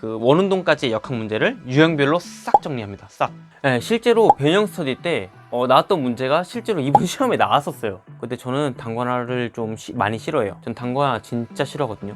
그 원운동까지의 역학 문제를 유형별로 싹 정리합니다. 싹. 네, 실제로 변형 스터디 때 어, 나왔던 문제가 실제로 이번 시험에 나왔었어요. 근데 저는 단권화를 좀 시- 많이 싫어해요. 전 단권화 진짜 싫어하거든요.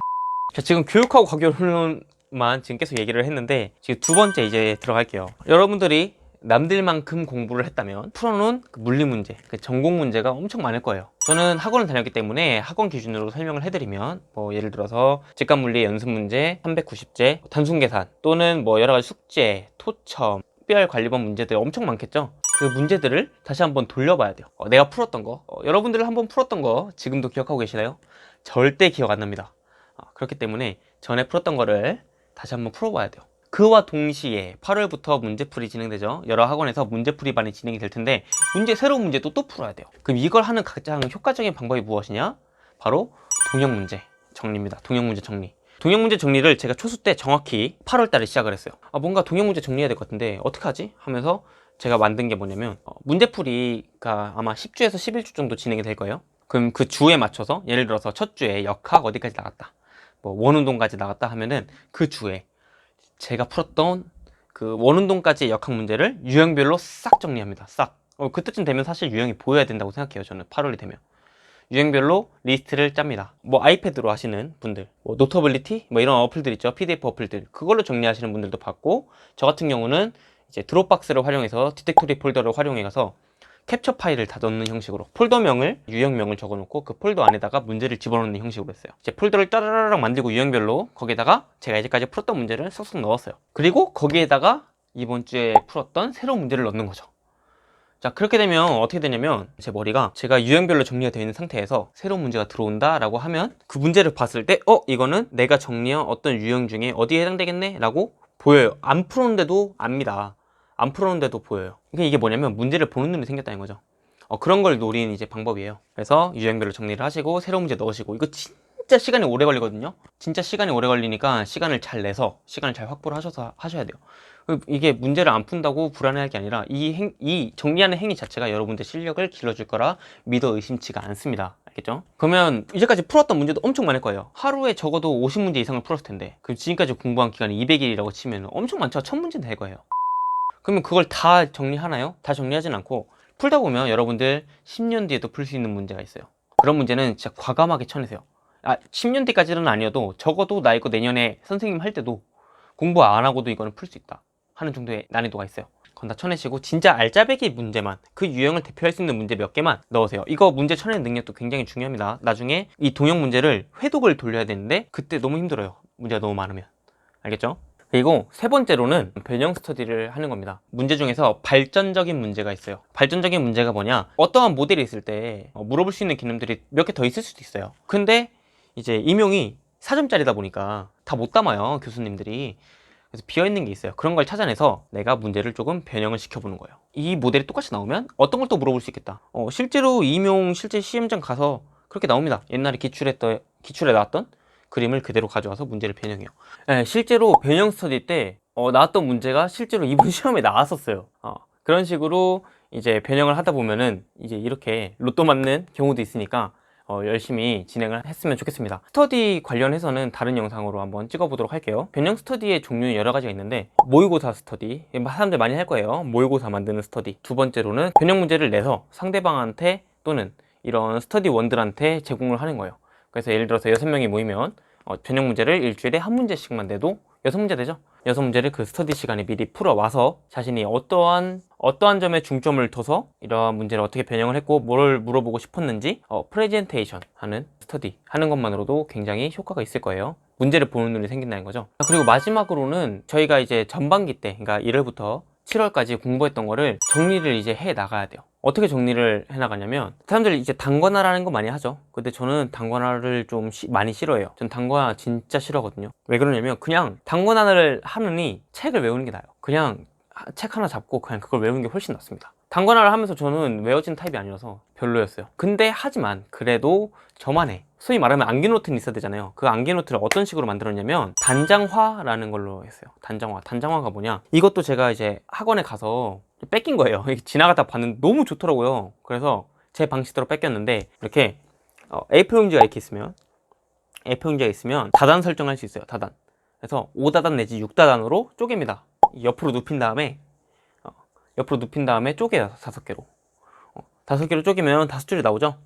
자, 지금 교육하고 과교론만 지금 계속 얘기를 했는데 지금 두 번째 이제 들어갈게요. 여러분들이 남들만큼 공부를 했다면 풀어놓은 그 물리 문제, 그 전공 문제가 엄청 많을 거예요. 저는 학원을 다녔기 때문에 학원 기준으로 설명을 해드리면 뭐 예를 들어서 직관 물리 연습 문제 390제, 단순 계산 또는 뭐 여러 가지 숙제, 토첨, 특별 관리본 문제들 엄청 많겠죠. 그 문제들을 다시 한번 돌려봐야 돼요. 어, 내가 풀었던 거, 어, 여러분들 한번 풀었던 거 지금도 기억하고 계시나요? 절대 기억 안 납니다. 아, 그렇기 때문에 전에 풀었던 거를 다시 한번 풀어봐야 돼요. 그와 동시에 8월부터 문제풀이 진행되죠. 여러 학원에서 문제풀이 반이 진행이 될 텐데 문제 새로운 문제도 또 풀어야 돼요. 그럼 이걸 하는 가장 효과적인 방법이 무엇이냐? 바로 동형 문제 정리입니다. 동형 문제 정리. 동형 문제 정리를 제가 초수 때 정확히 8월 달에 시작을 했어요. 아, 뭔가 동형 문제 정리해야 될 것 같은데 어떻게 하지? 하면서 제가 만든 게 뭐냐면 어, 문제풀이가 아마 10주에서 11주 정도 진행이 될 거예요. 그럼 그 주에 맞춰서 예를 들어서 첫 주에 역학 어디까지 나갔다. 뭐 원운동까지 나갔다 하면은 그 주에 제가 풀었던 그 원운동까지의 역학 문제를 유형별로 싹 정리합니다. 싹. 어, 그때쯤 되면 사실 유형이 보여야 된다고 생각해요. 저는 8월이 되면. 유형별로 리스트를 짭니다. 뭐 아이패드로 하시는 분들, 뭐 노터블리티, 뭐 이런 어플들 있죠. PDF 어플들. 그걸로 정리하시는 분들도 봤고, 저 같은 경우는 이제 드롭박스를 활용해서 디텍토리 폴더를 활용해서 캡처 파일을 다 넣는 형식으로 폴더명을 유형명을 적어놓고 그 폴더 안에다가 문제를 집어넣는 형식으로 했어요. 이제 폴더를 따라라락 만들고 유형별로 거기에다가 제가 이제까지 풀었던 문제를 쏙쏙 넣었어요. 그리고 거기에다가 이번 주에 풀었던 새로운 문제를 넣는 거죠. 자 그렇게 되면 어떻게 되냐면 제 머리가 제가 유형별로 정리가 되어 있는 상태에서 새로운 문제가 들어온다 라고 하면 그 문제를 봤을 때 어 이거는 내가 정리한 어떤 유형 중에 어디에 해당되겠네 라고 보여요 안 풀었는데도 압니다 안 풀었는데도 보여요 그러니까 이게 뭐냐면 문제를 보는 눈이 생겼다는 거죠 어, 그런 걸 노린 이제 방법이에요 그래서 유형별로 정리를 하시고 새로운 문제 넣으시고 이거 진짜 시간이 오래 걸리거든요 진짜 시간이 오래 걸리니까 시간을 잘 내서 시간을 잘 확보를 하셔서 하셔야 돼요 이게 문제를 안 푼다고 불안해할 게 아니라 이, 행, 이 정리하는 행위 자체가 여러분들 실력을 길러줄 거라 믿어 의심치가 않습니다. 알겠죠? 그러면 이제까지 풀었던 문제도 엄청 많을 거예요. 하루에 적어도 50문제 이상을 풀었을 텐데 그럼 지금까지 공부한 기간이 200일이라고 치면 엄청 많죠. 1000문제 될 거예요. 그러면 그걸 다 정리하나요? 다 정리하진 않고 풀다 보면 여러분들 10년 뒤에도 풀 수 있는 문제가 있어요. 그런 문제는 진짜 과감하게 쳐내세요. 아, 10년 뒤까지는 아니어도 적어도 나 이거 내년에 선생님 할 때도 공부 안 하고도 이거는 풀 수 있다. 하는 정도의 난이도가 있어요. 그건 다 쳐내시고 진짜 알짜배기 문제만 그 유형을 대표할 수 있는 문제 몇 개만 넣으세요. 이거 문제 쳐내는 능력도 굉장히 중요합니다. 나중에 이 동형 문제를 회독을 돌려야 되는데 그때 너무 힘들어요. 문제가 너무 많으면. 알겠죠? 그리고 세 번째로는 변형 스터디를 하는 겁니다. 문제 중에서 발전적인 문제가 있어요. 발전적인 문제가 뭐냐? 어떠한 모델이 있을 때 어, 물어볼 수 있는 기능들이 몇 개 더 있을 수도 있어요. 근데 이제 임용이 4점짜리다 보니까 다 못 담아요. 교수님들이. 그래서 비어있는 게 있어요. 그런 걸 찾아내서 내가 문제를 조금 변형을 시켜보는 거예요. 이 모델이 똑같이 나오면 어떤 걸 또 물어볼 수 있겠다. 어, 실제로 임용 실제 시험장 가서 그렇게 나옵니다. 옛날에 기출했던, 기출에 나왔던 그림을 그대로 가져와서 문제를 변형해요. 네, 실제로 변형 스터디 때 어, 나왔던 문제가 실제로 이번 시험에 나왔었어요. 어, 그런 식으로 이제 변형을 하다 보면은 이제 이렇게 로또 맞는 경우도 있으니까 어, 열심히 진행을 했으면 좋겠습니다. 스터디 관련해서는 다른 영상으로 한번 찍어보도록 할게요. 변형 스터디의 종류 여러 가지가 있는데 모의고사 스터디 사람들 많이 할 거예요. 모의고사 만드는 스터디. 두 번째로는 변형 문제를 내서 상대방한테 또는 이런 스터디 원들한테 제공을 하는 거예요. 그래서 예를 들어서 여섯 명이 모이면 어, 변형 문제를 일주일에 한 문제씩만 내도 여섯 문제 되죠. 여섯 문제를 그 스터디 시간에 미리 풀어와서 자신이 어떠한 어떠한 점에 중점을 둬서 이러한 문제를 어떻게 변형을 했고 뭘 물어보고 싶었는지 어, 프레젠테이션 하는 스터디 하는 것만으로도 굉장히 효과가 있을 거예요. 문제를 보는 눈이 생긴다는 거죠. 그리고 마지막으로는 저희가 이제 전반기 때, 그러니까 1월부터 7월까지 공부했던 거를 정리를 이제 해 나가야 돼요. 어떻게 정리를 해 나가냐면 사람들이 이제 단권화라는 거 많이 하죠. 근데 저는 단권화를 좀 시- 많이 싫어해요. 전 단권화 진짜 싫어하거든요. 왜 그러냐면 그냥 단권화를 하느니 책을 외우는 게 나아요. 그냥 하- 책 하나 잡고 그냥 그걸 외우는 게 훨씬 낫습니다. 단권화를 하면서 저는 외워진 타입이 아니라서 별로였어요. 근데 하지만 그래도 저만의 소위 말하면 암기노트는 있어야 되잖아요. 그 암기노트를 어떤 식으로 만들었냐면 단장화라는 걸로 했어요. 단장화. 단장화가 뭐냐? 이것도 제가 이제 학원에 가서 뺏긴 거예요. 지나가다 봤는데 너무 좋더라고요. 그래서 제 방식대로 뺏겼는데 이렇게 어, A4 용지가 이렇게 있으면 A4 용지가 있으면 다단 설정할 수 있어요. 다단. 그래서 5다단 내지 6다단으로 쪼갭니다. 옆으로 눕힌 다음에 어, 옆으로 눕힌 다음에 쪼개요. 다섯 개로. 어, 다섯 개로 쪼개면 다섯 줄이 나오죠.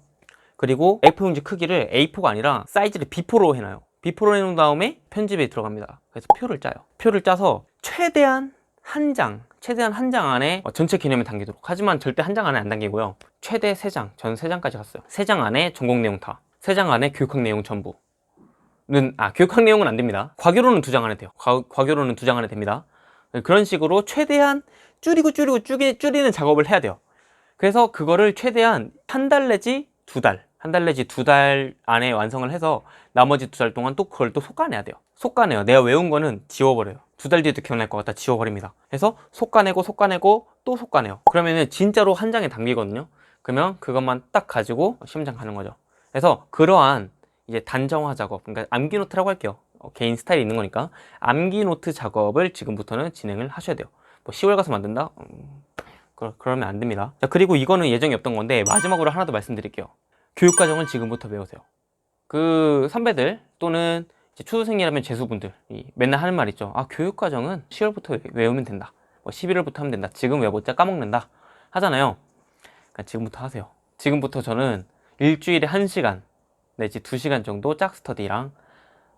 그리고 A4 용지 크기를 A4가 아니라 사이즈를 B4로 해놔요. B4로 해놓은 다음에 편집에 들어갑니다. 그래서 표를 짜요. 표를 짜서 최대한 한 장, 최대한 한 장 안에 어, 전체 개념을 담기도록. 하지만 절대 한 장 안에 안 담기고요. 최대 세 장, 전 세 장까지 갔어요. 세 장 안에 전공 내용 다. 세 장 안에 교육학 내용 전부. 는, 아, 교육학 내용은 안 됩니다. 과교로는 두 장 안에 돼요. 과, 과교로는 두 장 안에 됩니다. 그런 식으로 최대한 줄이고 줄이고 줄이, 줄이는 작업을 해야 돼요. 그래서 그거를 최대한 한 달 내지 두 달, 한 달 내지 두 달 안에 완성을 해서 나머지 두 달 동안 또 그걸 또 솎아내야 돼요. 솎아내요. 내가 외운 거는 지워버려요. 두 달 뒤에도 기억날 것 같다 지워버립니다. 그래서 솎아내고 솎아내고 또 솎아내요. 그러면은 진짜로 한 장에 담기거든요. 그러면 그것만 딱 가지고 시험장 가는 거죠. 그래서 그러한 이제 단정화 작업, 그러니까 암기 노트라고 할게요. 어, 개인 스타일이 있는 거니까 암기 노트 작업을 지금부터는 진행을 하셔야 돼요. 뭐 10월 가서 만든다? 음, 그러, 그러면 안 됩니다. 자, 그리고 이거는 예정이 없던 건데 마지막으로 하나 더 말씀드릴게요. 교육 과정은 지금부터 배우세요. 그 선배들 또는 이제 초등생이라면 재수분들 이 맨날 하는 말 있죠. 아 교육 과정은 10월부터 외우면 된다. 뭐 11월부터 하면 된다. 지금 외워봤자 까먹는다 하잖아요. 그러니까 지금부터 하세요. 지금부터 저는 일주일에 1시간 내지 2시간 정도 짝스터디랑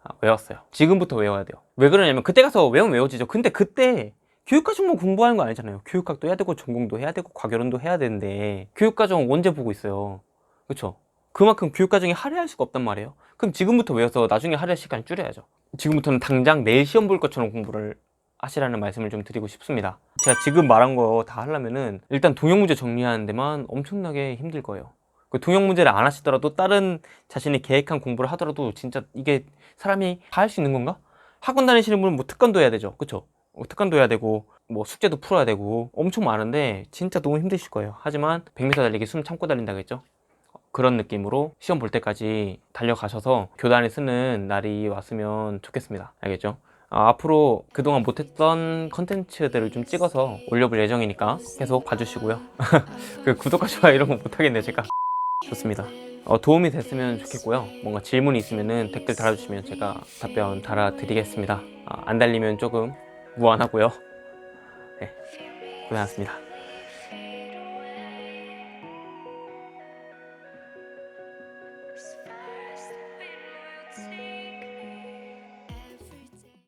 아, 외웠어요. 지금부터 외워야 돼요. 왜 그러냐면 그때 가서 외우면 외워지죠. 근데 그때 교육과정만 공부하는 거 아니잖아요. 교육학도 해야 되고 전공도 해야 되고 과결론도 해야 되는데 교육과정 언제 보고 있어요. 그렇죠? 그만큼 교육과정이 할애할 수가 없단 말이에요. 그럼 지금부터 외워서 나중에 할애할 시간 줄여야죠. 지금부터는 당장 내일 시험 볼 것처럼 공부를 하시라는 말씀을 좀 드리고 싶습니다. 제가 지금 말한 거 다 하려면은 일단 동영 문제 정리하는 데만 엄청나게 힘들 거예요. 그 동영 문제를 안 하시더라도 다른 자신이 계획한 공부를 하더라도 진짜 이게 사람이 다 할 수 있는 건가? 학원 다니시는 분은 뭐 특강도 해야 되죠. 그쵸? 어, 특강도 해야 되고 뭐 숙제도 풀어야 되고 엄청 많은데 진짜 너무 힘드실 거예요. 하지만 100m 달리기 숨 참고 달린다겠죠? 그런 느낌으로 시험 볼 때까지 달려가셔서 교단에 쓰는 날이 왔으면 좋겠습니다. 알겠죠? 아, 앞으로 그동안 못했던 컨텐츠들을 좀 찍어서 올려볼 예정이니까 계속 봐주시고요. 그 구독과 좋아요 이런 거 못하겠네요, 제가. 좋습니다. 어, 도움이 됐으면 좋겠고요. 뭔가 질문이 있으면 댓글 달아주시면 제가 답변 달아드리겠습니다. 아, 안 달리면 조금 무안하고요. 네, 고생하셨습니다.